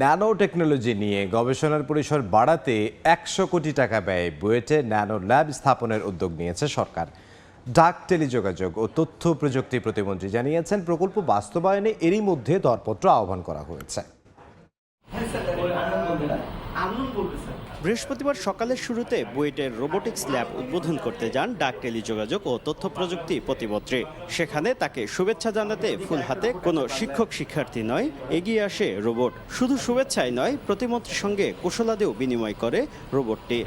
Nano technology নিয়ে গবেষণার পরিসর বাড়াতে একশো কোটি টাকা ব্যয়ে বুয়েটে ন্যানো ল্যাব স্থাপনের উদ্যোগ নিয়েছে সরকার। ডাক টেলিযোগাযোগ ও তথ্য প্রযুক্তি প্রতিমন্ত্রী জানিয়েছেন, প্রকল্প বাস্তবায়নে এরই মধ্যে দরপত্র আহ্বান করা হয়েছে। বৃহস্পতিবার সকালের শুরুতে বুয়েটের রোবোটিক্স ল্যাব উদ্বোধন করতে যান ডাক টেলিযোগাযোগ ও তথ্য প্রযুক্তি প্রতিমন্ত্রী। সেখানে তাকে শুভেচ্ছা জানাতে ফুল হাতে কোনো শিক্ষক শিক্ষার্থী নয় এগিয়ে আসে রোবট। শুধু শুভেচ্ছাই নয় প্রতিমন্ত্রীর সঙ্গে কুশলাদেও বিনিময় করে রোবটটি।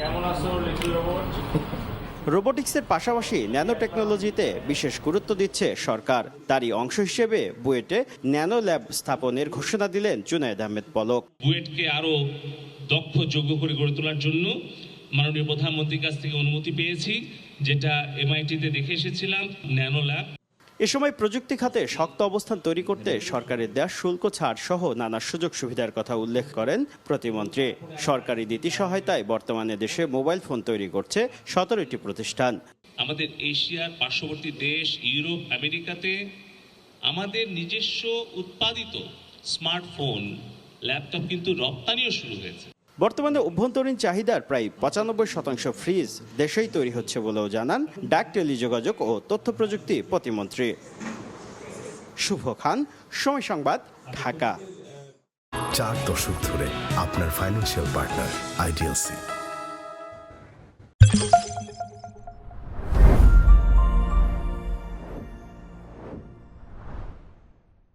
রোবোটিক্সের পাশাপাশি ন্যানো টেকনোলজিতে বিশেষ গুরুত্ব দিচ্ছে সরকার। তারই অংশ হিসেবে বুয়েটে ন্যানো ল্যাব স্থাপনের ঘোষণা দিলেন জুনায়দ আহমেদ পলক। বুয়েটকে আরও দক্ষ, যোগ্য করে গড়ে তোলার জন্য মাননীয় প্রধানমন্ত্রীর কাছ থেকে অনুমতি পেয়েছি, যেটা এমআইটিতে দেখে এসেছিলাম ন্যানো ল্যাব এ সময় প্রযুক্তি খাতে শক্ত অবস্থান তৈরি করতে সরকারের দেওয়া শুল্ক ছাড় সহ নানা সুযোগ সুবিধার কথা উল্লেখ করেন প্রতিমন্ত্রী। সরকারি নীতি সহায়তায় বর্তমানে দেশে মোবাইল ফোন তৈরি করছে সতেরোটি প্রতিষ্ঠান। আমাদের এশিয়ার পার্শ্ববর্তী দেশ, ইউরোপ, আমেরিকাতে আমাদের নিজস্ব উৎপাদিত স্মার্টফোন, ল্যাপটপ কিন্তু রপ্তানিও শুরু হয়েছে। বর্তমানে অভ্যন্তরীণ চাহিদার প্রায় পঁচানব্বই শতাংশ ফ্রিজ দেশেই তৈরি হচ্ছে বলেও জানান ডাক টেলিযোগাযোগ ও তথ্য প্রযুক্তি প্রতিমন্ত্রী। শুভ খান, সময় সংবাদ, ঢাকা। চার দশক ধরে আপনার ফাইন্যান্সিয়াল পার্টনার আইডিএলসি